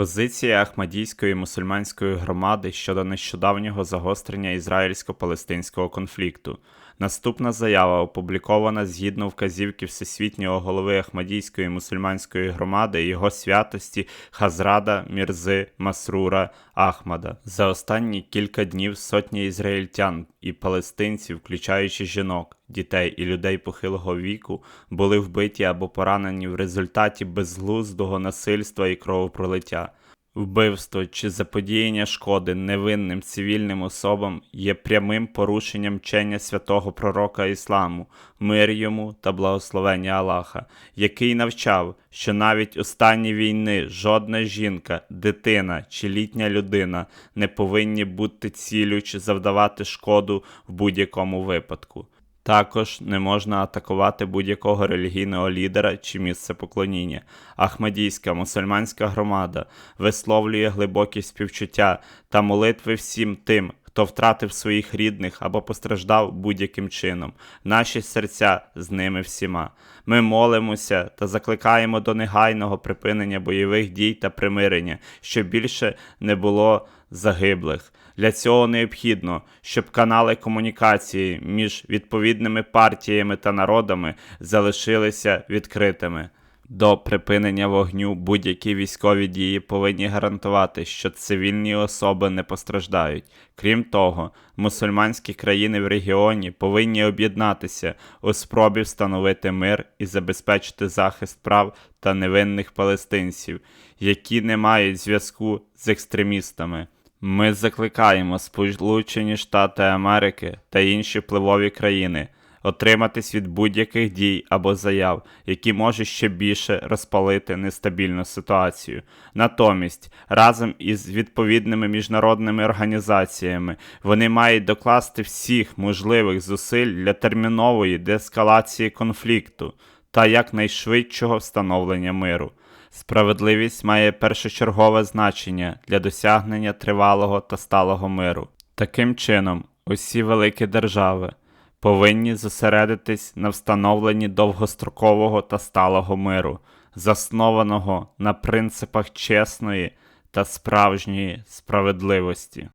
Позиція Ахмадійської мусульманської громади щодо нещодавнього загострення ізраїльсько-палестинського конфлікту. Наступна заява опублікована згідно вказівки Всесвітнього голови Ахмадійської мусульманської громади його святості Хазрада Мірзи Масрура Ахмада. За останні кілька днів сотні ізраїльтян і палестинців, включаючи жінок, дітей і людей похилого віку, були вбиті або поранені в результаті безглуздого насильства і кровопролиття. Вбивство чи заподіяння шкоди невинним цивільним особам є прямим порушенням вчення святого пророка Ісламу, мир йому та благословення Аллаха, який навчав, що навіть у стані війни жодна жінка, дитина чи літня людина не повинні бути цілю чи завдавати шкоду в будь-якому випадку. Також не можна атакувати будь-якого релігійного лідера чи місце поклоніння. Ахмадійська мусульманська громада висловлює глибокі співчуття та молитви всім тим, хто втратив своїх рідних або постраждав будь-яким чином. Наші серця з ними всіма. Ми молимося та закликаємо до негайного припинення бойових дій та примирення, щоб більше не було загиблих. Для цього необхідно, щоб канали комунікації між відповідними партіями та народами залишилися відкритими. До припинення вогню будь-які військові дії повинні гарантувати, що цивільні особи не постраждають. Крім того, мусульманські країни в регіоні повинні об'єднатися у спробі встановити мир і забезпечити захист прав та невинних палестинців, які не мають зв'язку з екстремістами. Ми закликаємо Сполучені Штати Америки та інші впливові країни отриматись від будь-яких дій або заяв, які можуть ще більше розпалити нестабільну ситуацію. Натомість, разом із відповідними міжнародними організаціями, вони мають докласти всіх можливих зусиль для термінової деескалації конфлікту та якнайшвидшого встановлення миру. Справедливість має першочергове значення для досягнення тривалого та сталого миру. Таким чином, усі великі держави повинні зосередитись на встановленні довгострокового та сталого миру, заснованого на принципах чесної та справжньої справедливості.